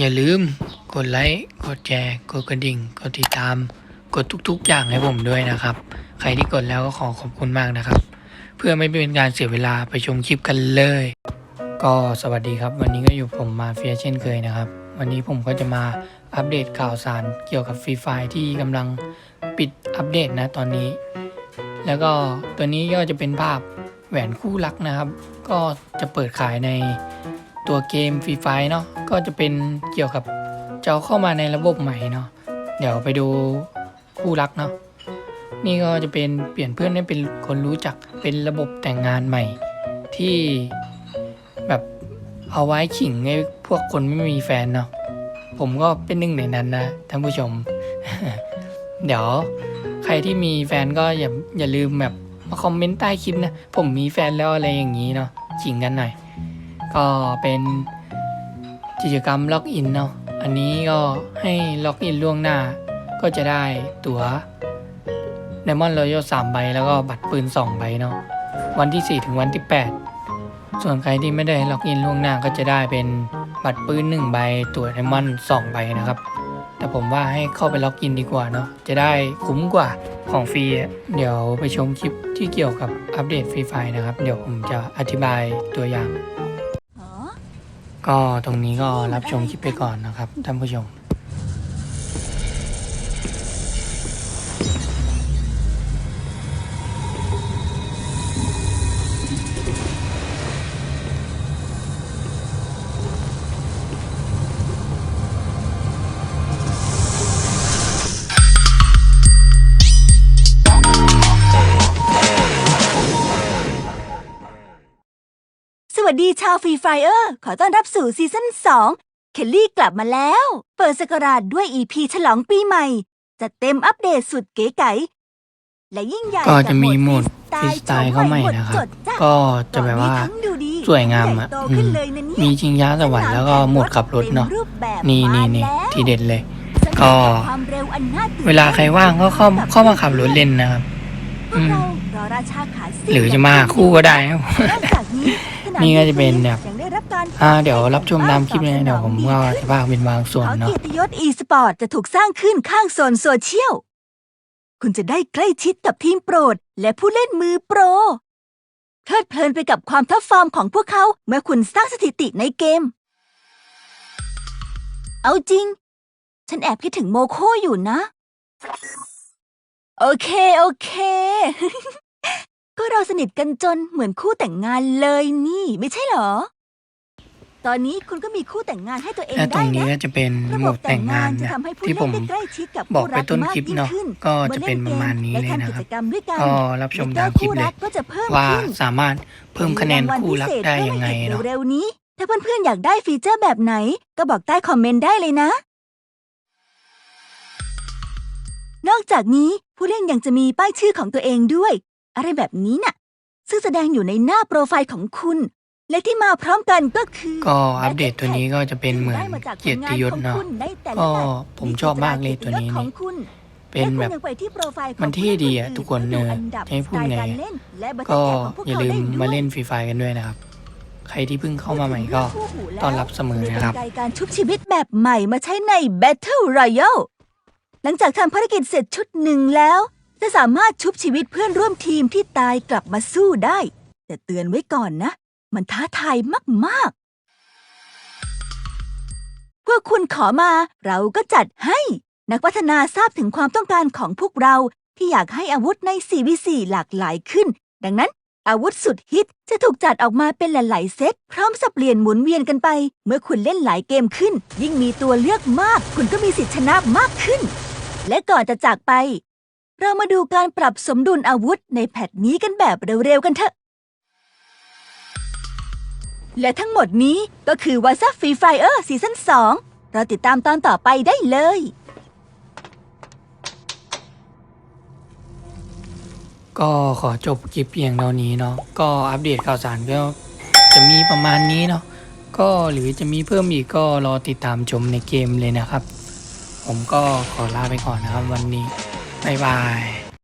อย่าลืมกดไลค์ กดแชร์ กดกระดิ่ง กดติดตาม กดทุกๆ อย่างให้ผมด้วยนะครับ ใครที่กดแล้วก็ขอขอบคุณมากนะครับ เพื่อไม่เป็นการเสียเวลาไปชมคลิปกันเลย ก็สวัสดีครับ วันนี้ก็อยู่ผมมาเฟียเช่นเคยนะครับ วันนี้ผมก็จะมาอัปเดตข่าวสารเกี่ยวกับฟรีไฟที่กำลังปิดอัปเดตนะตอนนี้ แล้วก็ตัวนี้ก็จะเป็นภาพแหวนคู่รักนะครับ ก็จะเปิดขายใน ตัวเกมฟรีไฟเนาะก็จะเป็นเกี่ยวกับจะเอาเข้ามาในระบบใหม่เนาะเดี๋ยวไปดูคู่รักเนาะนี่ก็จะเป็นเปลี่ยนเพื่อนให้เป็นคนรู้จักเป็นระบบแต่งงานใหม่ ที่แบบเอาไว้ขิงให้พวกคนไม่มีแฟนเนาะผมก็เป็นหนึ่งในนั้นนะท่านผู้ชม เดี๋ยวใครที่มีแฟนก็อย่าอย่าลืมแบบมาคอมเมนต์ใต้คลิปนะ ผมมีแฟนแล้วอะไรอย่างนี้เนาะขิงกันหน่อย ก็เป็นกิจกรรมล็อกอินเนาะอันนี้ก็ให้ล็อกอินล่วงหน้า ก็จะได้ตั๋ว d ดมอน d ์ o ย a l สามใบแล้วก็บัตรปืนสองใบเนาะวันที่ 4 ถึงวันที่ 8 ส่วนใครที่ไม่ได้ล็อกอินล่วงหน้าก็จะได้เป็นบัตรปืน1ใบตั๋ว d ดมอน d ์สองใบนะครับ แต่ผมว่าให้เข้าไปล็อกอินดีกว่าเนาะจะได้คุ้มกว่าของฟรีเดี๋ยวไปชมคลิปที่เกี่ยวกับอัปเดตฟรีไฟนะครับ เดี๋ยวผมจะอธิบายตัวอย่าง ก็ตรงนี้ก็รับชมคลิปไปก่อนนะครับท่านผู้ชม ดีชาวฟรีไฟเออร์ ขอต้อนรับสู่ซีซั่น2 เคลลี่กลับมาแล้ว เปิดสกราชด้วย EP ฉลองปีใหม่จัดเต็มอัปเดตสุดเก๋ไก๋และยิ่งใหญ่ก็จะมีโหมดกับฟรีสไตล์เข้าใหม่นะครับโหมดจดจ้ะก็จะแบบว่ากล่องนี้ทั้งดูดีสวยงามอะใหญ่โตอืขึ้นมเลยนะเนี่ยมีชิงช้าสวรรค์แล้วก็โหมดขับรถเนาะต็มรูปแบบนี่นี่มานี่แล้วทีเด็ดเลยสนุก็บความเร็วอันน่าตื่นเวลาใครว่างก็เข้าเข้ามาขับรถเล่นนะครับพวกเรารอราชาขาซิ่งหรือจะมาคู่ก็ได้ครับ นอกจากนี้สามนี่ก็จะเป็นแบบยังได้รับการอ่าเดี๋ยวรับชมตามคลิปเลยนะเดี๋ยวผมก็จะพากเป็นบางส่วนเขาเนาะ เกียรติยศ e-sport จะถูกสร้างขึ้นข้างโซนโซเชียล คุณจะได้ใกล้ชิดกับทีมโปรด และผู้เล่นมือโปร เพลิดเพลินไปกับความท็อปฟอร์มของพวกเขา เมื่อคุณสร้างสถิติในเกม เอาจริง ฉันแอบคิดถึงโมโคอยู่นะ โอเค โอเค ก็เราสนิทกันจนเหมือนคู่แต่งงานเลยนี่ไม่ใช่เหรอ ตอนนี้คุณก็มีคู่แต่งงานให้ตัวเองและตรได้งนี้นะก็จะเป็นระโหมบบดแต่งงานจะนะทำให้ผู้ที่เล่ผนม ได้ใกล้ชิดกับบอกคู่ไปรักต้นมากคลิปยิ่งเนาะขึ้นก็เมื่จะอเป็นล่ประมาณนี้กเลยและนะทำกิครัจบ กรรมด้วยกันก็รับชมตามคลิปเลยแวก็คู่รักก็จะเพิ่มว่าขึ้น สามารถเพิ่มคะแนนคู่รักได้ยังไงมีรางวัลพิเศษเนาะด้วยเร็วๆนี้ ถ้าเพื่อนๆ อยากได้ฟีเจอร์แบบไหน ก็บอกใต้คอมเมนต์ได้เลยนะ นอกจากนี้ผู้เล่นยังจะมีป้ายชื่อของตัวเองด้วย อะไรแบบนี้น่ะ ซึ่งแสดงอยู่ในหน้าโปรไฟล์ของคุณ และที่มาพร้อมกันก็คือก็อัปเดตตัวนี้ก็จะเป็นเหมือนได้าจากเกียรติยศเนาะผลงของคุณในแต่ละก็แมตช์ผมชอบมากเลยตัวนี้ขอนี่งคุณเป็นแบบและคุณยังไปที่โปรไฟล์ของมันเท่ดีอะผู้ทุกคนเล่เนอะอันดับจะให้พูดไงสตล์การเล่นและบัตรก็แจของพวกอย่าเขาลืมได้ด้วยมาเล่นฟรีไฟกันด้วยนะครับ ใครที่เพิ่งเข้ามาใหม่ก็ต้อนรับเสมอนะครับกลไกการชุบชีวิตแบบใหม่มาใช้ใน Battle Royale หลังจากทำภารกิจเสร็จชุดหนึ่งแล้ว จะสามารถชุบชีวิตเพื่อนร่วมทีมที่ตายกลับมาสู้ได้ แต่เตือนไว้ก่อนนะ มันท้าทายมากๆพวกคุณขอมาเราก็จัดให้ นักพัฒนาทราบถึงความต้องการของพวกเราที่อยากให้อาวุธใน 4v4 หลากหลายขึ้น ดังนั้น อาวุธสุดฮิตจะถูกจัดออกมาเป็นหลายๆเซต พร้อมสับเปลี่ยนหมุนเวียนกันไป เมื่อคุณเล่นหลายเกมขึ้น ยิ่งมีตัวเลือกมาก คุณก็มีสิทธิชนะมากขึ้น และก่อนจะจากไป เรามาดูการปรับสมดุลอาวุธในแพทนี้กันแบบเร็วๆกันเถอะ และทั้งหมดนี้ก็คือวาซัฟฟีไฟเออร์ซีซั่น2เราติดตามตอนต่อไปได้เลย ก็ขอจบคลิปเพียงเท่านี้เนาะก็อัปเดตข่าวสารก็จะมีประมาณนี้เนาะก็หรือจะมีเพิ่มอีกก็รอติดตามชมในเกมเลยนะครับ ผมก็ขอลาไปก่อนนะครับวันนี้ บ๊ายบาย